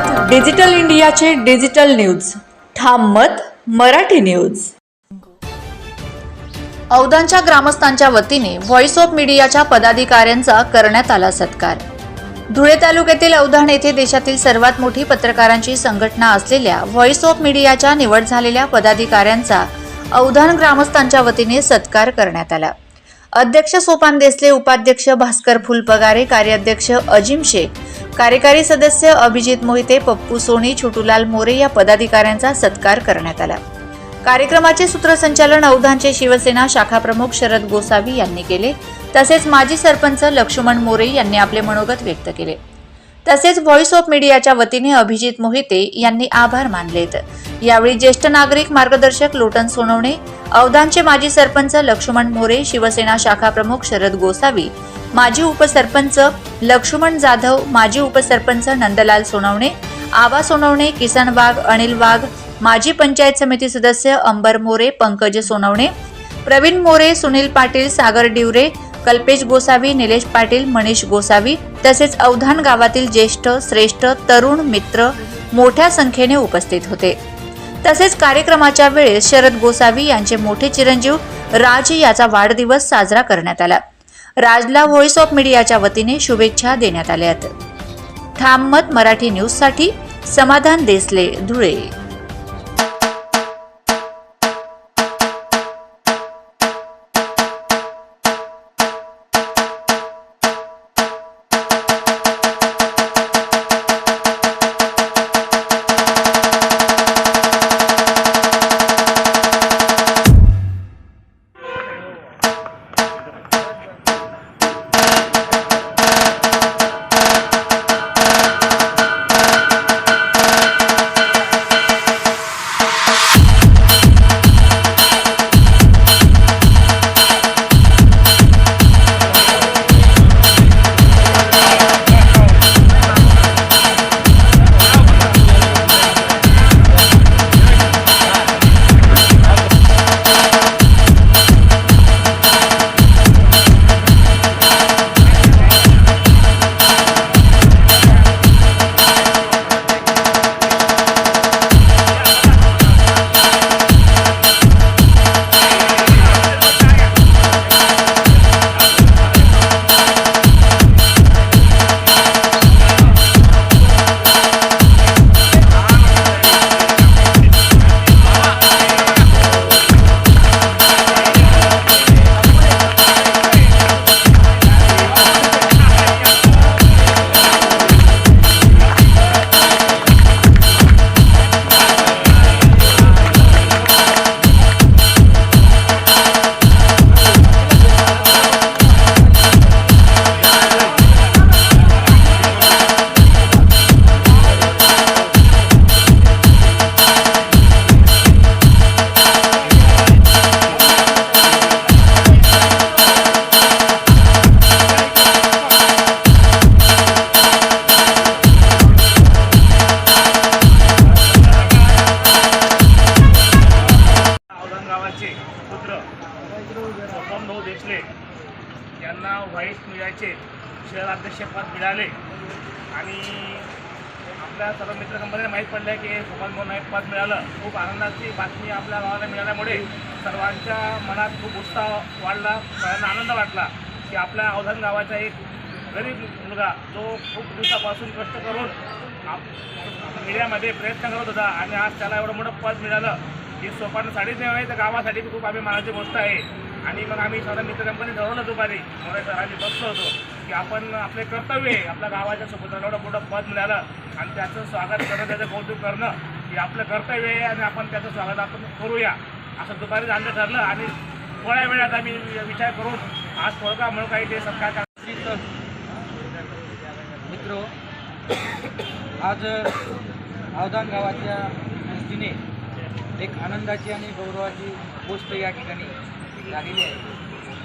मत डिजिटल इंडियाचे digital news. ठाम मत मराठी न्यूज. औदांच्या ग्रामस्थांच्या वतीने व्हॉइस ऑफ मीडियाच्या पदाधिकाऱ्यांचा करण्यात आला सत्कार. धुळे तालुक्यातील औधाण येथे देशातील सर्वात मोठी पत्रकारांची संघटना असलेल्या व्हॉइस ऑफ मीडियाच्या निवड झालेल्या पदाधिकाऱ्यांचा औधाण ग्रामस्थांच्या वतीने सत्कार करण्यात आला. अध्यक्ष सोपान देसले उपाध्यक्ष भास्कर फुलपगारे कार्याध्यक्ष अजिम शेख कार्यकारी सदस्य अभिजित मोहिते पप्पू सोनी छोटूलाल मोरे या पदाधिकाऱ्यांचा सत्कार करण्यात आला. कार्यक्रमाचे सूत्रसंचालन औधांचे शिवसेना शाखा प्रमुख शरद गोसावी यांनी केले. तसेच माजी सरपंच लक्ष्मण मोरे यांनी आपले मनोगत व्यक्त केले. तसेच व्हॉइस ऑफ मीडियाच्या वतीने अभिजित मोहिते यांनी आभार मानलेत. यावेळी ज्येष्ठ नागरिक मार्गदर्शक लोटन सोनवणे अवधानचे माजी सरपंच लक्ष्मण मोरे शिवसेना शाखा प्रमुख शरद गोसावी माजी उपसरपंच लक्ष्मण जाधव माजी उपसरपंच नंदलाल सोनवणे आबा सोनवणे किसन वाघ अनिल वाघ माजी पंचायत समिती सदस्य अंबर मोरे पंकज सोनवणे प्रवीण मोरे सुनील पाटील सागर डिवरे कल्पेश गोसावी निलेश पाटील मनीष गोसावी तसेच अवधान गावातील ज्येष्ठ श्रेष्ठ तरुण मित्र मोठ्या संख्येने उपस्थित होते. तसेच कार्यक्रमाच्या वेळेस शरद गोसावी यांचे मोठे चिरंजीव राज याचा वाढदिवस साजरा करण्यात आला. राजला व्हॉइस ऑफ मीडियाच्या वतीने शुभेच्छा देण्यात आल्या ठाम मराठी न्यूजसाठी समाधान देसले धुळे. मिळाले. आणि आपल्या सर्व मित्र कंपनीला माहीत पडलं की सुभाष मोहन एक पद मिळालं. खूप आनंदाची बातमी आपल्या गावाला मिळाल्यामुळे सर्वांच्या मनात खूप उत्साह वाढला सर्वांना आनंद वाटला की आपल्या अवधान गावाचा एक गरीब मुलगा जो खूप दिवसापासून कष्ट करून आप- मीडियामध्ये प्रयत्न करत होता आणि आज त्याला एवढं मोठं पद मिळालं की सोपानं साडीच नाही आहे तर गावासाठी खूप आम्ही मनाची गोष्ट आहे. आणि मग आम्ही सर्व मित्र कंपनी ठरवलं दुपारी. मोठ्या सरांनी बसलो होतो. की आपण आपले कर्तव्य आहे आपल्या गावाच्या सोबत एवढं मोठं पद मिळालं आणि त्याचं स्वागत करणं त्याचं कौतुक करणं हे आपलं कर्तव्य आहे आणि आपण त्याचं स्वागत आपण करूया. असं दुपारी जाणं ठरलं आणि थोड्या वेळात आम्ही विचार करून आज थोडका म्हणून काही ते सत्कार मित्र आज अवधान गावाच्या दृष्टीने एक आनंदाची आणि गौरवाची गोष्ट या ठिकाणी झालेली आहे.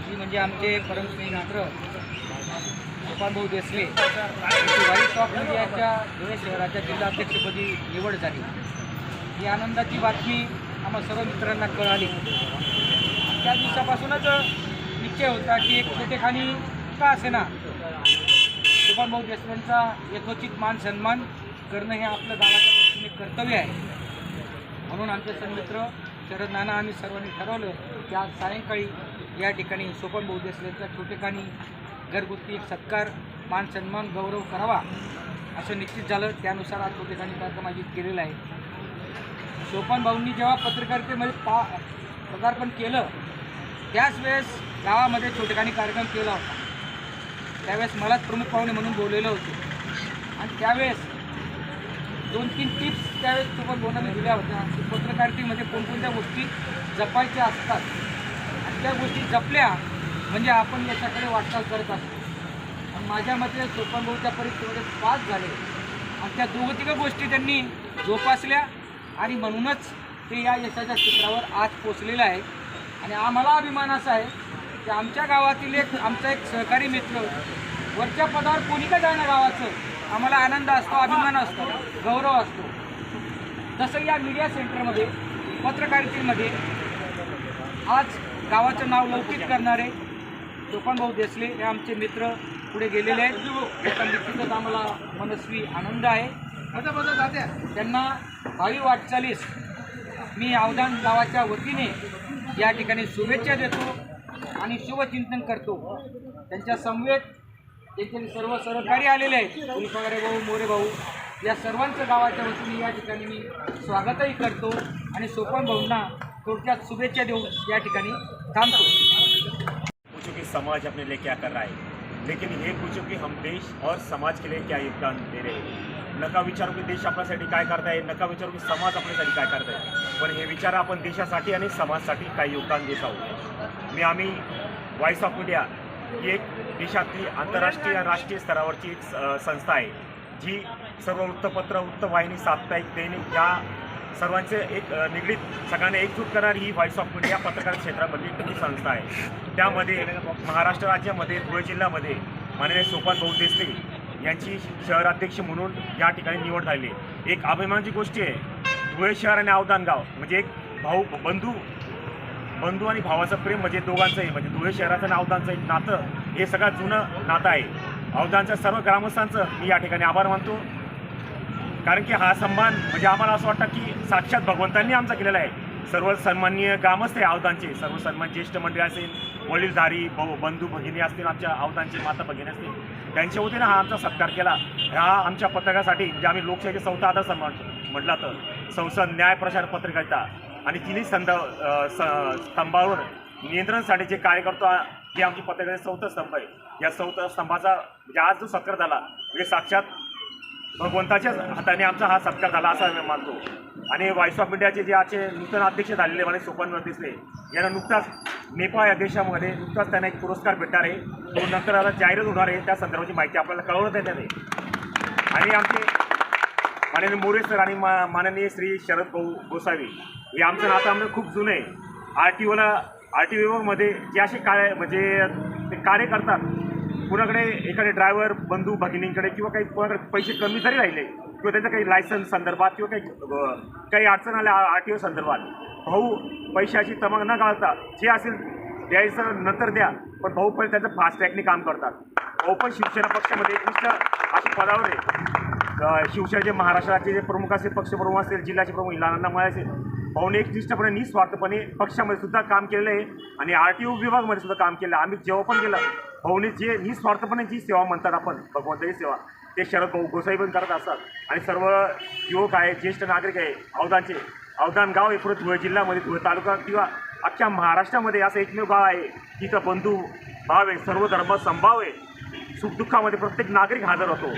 ती म्हणजे आमचे परमश्री मित्र गोपालभाऊ देसले यांची ऑफ इंडियाच्या धुळे शहराच्या जिल्हाध्यक्षपदी निवड झाली. ही आनंदाची बातमी आम्हा सर्व मित्रांना कळाली. त्या दिवसापासूनच निश्चय होता की एक छोटेखानी का असेना? भाऊ देसलेंचा यथोचित मान सन्मान करणं हे आपलं गावाच्या दृष्टीने कर्तव्य आहे. म्हणून आमचे सन्मित्र शरद नाना आम्ही सर्वांनी ठरवलं की आज सायंकाळी या ठिकाणी सोपन भाऊ देसलेंच्या ठिकाणी घरगुती सत्कार मान सन्मान गौरव करावा असं निश्चित झालं. त्यानुसार आज तो ठिकाणी कार्यक्रम आयोजित केलेला आहे. सोपान भाऊंनी जेव्हा पत्रकारितेमध्ये पा पदार्पण केलं त्याच वेळेस गावामध्ये ठिकाणी कार्यक्रम केला होता. त्यावेळेस मलाच प्रमुख पाहुणे म्हणून बोललेलं होतं. आणि त्यावेळेस दोन तीन टिप्स त्यावेळेस सोबत बोलायला दिल्या होत्या. की पत्रकारितेमध्ये कोणकोणत्या गोष्टी जपायच्या असतात. आणि त्या गोष्टी जपल्या म्हणजे आपण याच्याकडे वाटचाल करत असतो आणि माझ्या मते सोपान भाऊ परीक्षेमध्ये पास झाले. आणि त्या दोघं तिघं गोष्टी त्यांनी जोपासल्या आणि म्हणूनच ते या यशाच्या चित्रावर आज पोचलेलं आहे. आणि आम्हाला अभिमान असा आहे की आमच्या गावातील एक आमचा एक सहकारी मित्र वरच्या पदावर कोणी का जाणं गावाचं? आम्हाला आनंद असतो अभिमान असतो गौरव असतो. तसं या मीडिया सेंटरमध्ये पत्रकारितेमध्ये आज गावाचं नाव लौकिक करणारे भाऊ देसले हे आमचे मित्र पुढे गेलेले आहेत. याचा निश्चितच आम्हाला मनस्वी आनंद आहे. त्यांना भावी वाटचालीस मी अवधान गावाच्या वतीने या ठिकाणी शुभेच्छा देतो आणि शुभचिंतन करतो. त्यांच्या समवेत त्यांचे सर्व सहकारी आलेले आहेत. फुलपगारे भाऊ मोरे भाऊ या सर्वांचं गावाच्या वतीने या ठिकाणी मी स्वागतही करतो आणि सोपन भाऊंना थोडक्यात शुभेच्छा देऊन या ठिकाणी थांबतो. समाज अपने लिए क्या कर रहा है? लेकिन हे पूछो की हम देश और समाज के लिए क्या योगदान दे रहे हैं। नका विचारू की देश आपल्यासाठी काय करताय नका विचारू की समाज आपल्यासाठी काय करताय पण हे विचार आपण देशासाठी आणि समाजासाठी काय योगदान देत आहोत? मी आम्ही व्हॉइस ऑफ इंडिया ही एक देशातली आंतरराष्ट्रीय राष्ट्रीय स्तरावरची एक स- संस्था आहे जी सर्व वृत्तपत्र वृत्तवाहिनी साप्ताहिक दैनिक या सर्वांचे एक निगडीत सगळ्यांना एकजूट करणारी ही व्हॉइस ऑफ इंडिया पत्रकार क्षेत्रामधली एक मोठी संस्था आहे. त्यामध्ये महाराष्ट्र राज्यामध्ये धुळे जिल्ह्यामध्ये माननीय सोपान भाऊ देसले यांची शहराध्यक्ष म्हणून या ठिकाणी निवड झाली एक अभिमानाची गोष्टी आहे धुळे शहर आणि अवदानगाव म्हणजे एक भाऊ बंधू बंधू आणि भावाचं प्रेम म्हणजे दोघांचंही म्हणजे धुळे शहराचं आणि अवदानचं एक नातं हे सगळ्यात जुनं नातं आहे. अवदानच्या सर्व ग्रामस्थांचं मी या ठिकाणी आभार मानतो. कारण की हा सन्मान म्हणजे आम्हाला असं वाटतं की साक्षात भगवंतांनी आमचा केलेला आहे. सर्व सन्माननीय ग्रामस्थ आहे आवतांचे. सर्व सन्मान ज्येष्ठ मंडळी असेल वडीलधारी भाऊ बंधू भगिनी असतील आमच्या अवदानचे माता भगिनी असतील त्यांच्या वतीनं हा आमचा सत्कार केला. ह्या आमच्या पत्रकासाठी जे आम्ही लोकशाहीचे चौथा आधार सन्मान म्हटला तर संसद न्याय प्रसार पत्रकारिता आणि तिन्ही संद स- स्तंभावर नियंत्रणासाठी जे कार्य करतो हे आमची पत्रकारिता चौथा स्तंभ आहे. या चौथा स्तंभाचा म्हणजे आज जो सत्कार झाला म्हणजे साक्षात भगवंताच्याच हाताने आमचा हा सत्कार झाला असा मी मानतो. आणि व्हॉइस ऑफ इंडियाचे जे आजचे नूतन अध्यक्ष झालेले मला सोपन दिसले यांना नुकताच नेपाळ या देशामध्ये नुकताच त्यांना एक पुरस्कार भेटणार आहे. तो नंतर आता जाहीरच होणार आहे. त्या संदर्भाची माहिती आपल्याला कळवण्यात येणार आहे आणि आमचे माननीय मोरे सर आणि मा माननीय श्री शरद भाऊ गोसावी हे आमचं नातं आमचं खूप जुनं आहे. आर टी ओला आर टी ओमध्ये जे असे कार्य म्हणजे ते कार्य करतात कुणाकडे एखादे ड्रायव्हर बंधू भगिनींकडे किंवा काही कोणाकडे पैसे कमी जरी राहिले किंवा त्याचं काही लायसन्स संदर्भात किंवा काही काही अडचण आल्या आर टी ओ संदर्भात भाऊ पैशाची तमाग न घालता जे असेल द्यायचं नंतर द्या पण भाऊ पण त्यांचं फास्ट काम करतात. भाऊ पण शिवसेना पक्षामध्ये एकनिष्ठ अशी पदावर आहे. अ, शिवसेनेचे महाराष्ट्राचे जे प्रमुख असेल पक्षप्रमुख असेल जिल्ह्याचे प्रमुख लहानांना मळे असेल भाऊने एकनिष्ठपणे निस्वार्थपणे पक्षामध्ये सुद्धा काम केलेलं आहे आणि आर टी ओ विभागमध्ये सुद्धा काम केलं आम्ही जेव्हा पण केलं भाऊने जे निस्वार्थपणे जी सेवा म्हणतात आपण भगवंताची सेवा ते शरद भाऊ गोसाई पण करत असतात. आणि सर्व युवक आहे ज्येष्ठ नागरिक आहे अवदानचे अवदान गाव आहे पुढे धुळे जिल्ह्यामध्ये धुळे तालुका किंवा अख्ख्या महाराष्ट्रामध्ये असं एकमेव गाव आहे. तिथं बंधू भाव आहे सर्व धर्म संभाव आहे. सुखदुःखामध्ये प्रत्येक नागरिक हजर होतो.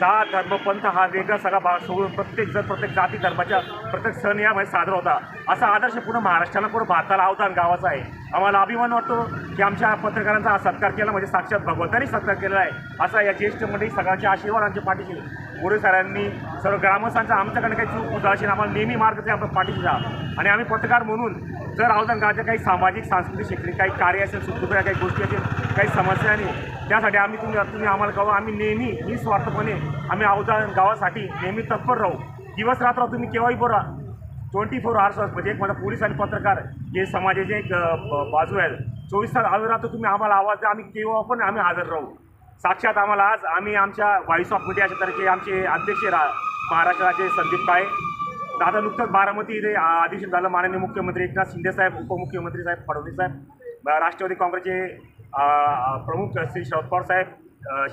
जात धर्म पंथ हा वेगळा सगळा भाग सोडून प्रत्येक जण प्रत्येक जाती धर्माच्या प्रत्येक सण यामध्ये साजरा होता. असा आदर्श पूर्ण महाराष्ट्राला पूर्ण भारताला अवदान गावाचा आहे. आम्हाला अभिमान वाटतो की आमच्या पत्रकारांचा हा सत्कार केला म्हणजे साक्षात भगवंतांनी सत्कार केलेला आहे. असा या ज्येष्ठ मंडळी सगळ्यांचे आशीर्वाद आमच्या पाठीशी मोरे सरांनी सर्व ग्रामस्थांचा आमच्याकडे काही चूक होता असेल आम्हाला नेहमी मार्ग ते आपण पाठीशी जा आणि आम्ही पत्रकार म्हणून जर अवदान गावाच्या काही सामाजिक सांस्कृतिक शैक्षणिक काही कार्य असेल सुखदुःख काही गोष्टी असेल काही समस्या नाही. त्यासाठी आम्ही तुम्ही तुम्ही आम्हाला कळवा आम्ही नेहमी निस्वार्थपणे आम्ही अवजा गावासाठी नेहमी तत्पर राहू. दिवस रात्र तुम्ही केव्हाही बोला. ट्वेंटी फोर आवर्स म्हणजे एक माझा पोलीस आणि पत्रकार हे समाजाचे एक ब- बाजू आहे चोवीस तास हजर राहतो तुम्ही आम्हाला आवाज द्या. आम्ही केव्हा पण आम्ही हजर राहू. साक्षात आम्हाला आज आम्ही आमच्या व्हॉइस ऑफ मीडिया तर्फे आमचे अध्यक्ष रा महाराष्ट्र राज्य संदीप काळे दादा नुकतंच बारामती इथे अधिवेशन झालं. माननीय मुख्यमंत्री एकनाथ शिंदे साहेब उपमुख्यमंत्री साहेब फडणवीस साहेब राष्ट्रवादी काँग्रेसचे प्रमुख श्री शरद पवार साहेब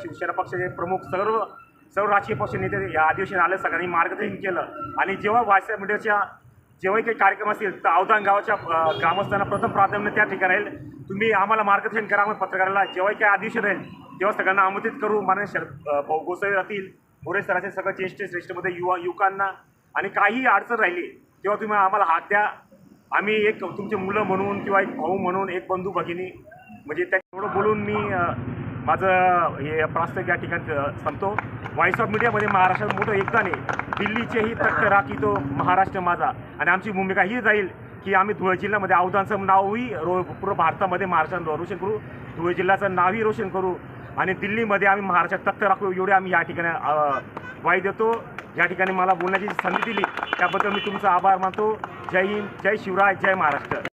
शिवसेना पक्षाचे प्रमुख सर्व सर्व राजकीय पक्ष नेते या अधिवेशन आले सगळ्यांनी मार्गदर्शन केलं. आणि जेव्हा व्हॉट्सअप मीडियाच्या जेव्हाही काही कार्यक्रम असतील तर अवधान गावाच्या ग्रामस्थांना प्रथम प्राधान्य त्या ठिकाणी राहील. तुम्ही आम्हाला मार्गदर्शन करा मग पत्रकाराला जेव्हाही काही अधिवेशन राहील तेव्हा सगळ्यांना आमंत्रित करू. माननीय शरद भाऊ गोसावी राहतील मोरे सराचे सगळं ज्येष्ठ श्रेष्ठमध्ये युवा युवकांना. आणि काही अडचण राहिली तेव्हा तुम्ही आम्हाला हात द्या. आम्ही एक तुमचे मुलं म्हणून किंवा एक भाऊ म्हणून एक बंधू भगिनी म्हणजे त्या एवढं बोलून मी माझं हे प्रास्ताविक या ठिकाणी सांगतो. संपतो व्हॉइस ऑफ मीडियामध्ये महाराष्ट्रात मोठं योगदान आहे. दिल्लीचेही तख्त राखी तो महाराष्ट्र माझा. आणि आमची भूमिका ही जाईल की आम्ही धुळे जिल्ह्यामध्ये अवधानचं नावही रो पूर्ण भारतामध्ये महाराष्ट्रात रोशन करू. धुळे जिल्ह्याचं नावही रोशन करू. आणि दिल्लीमध्ये आम्ही महाराष्ट्रात तख्त राखू एवढे आम्ही या ठिकाणी वाई देतो. या ठिकाणी मला बोलण्याची संधी दिली. त्याबद्दल मी तुमचा आभार मानतो. जय हिंद जय शिवराय जय महाराष्ट्र.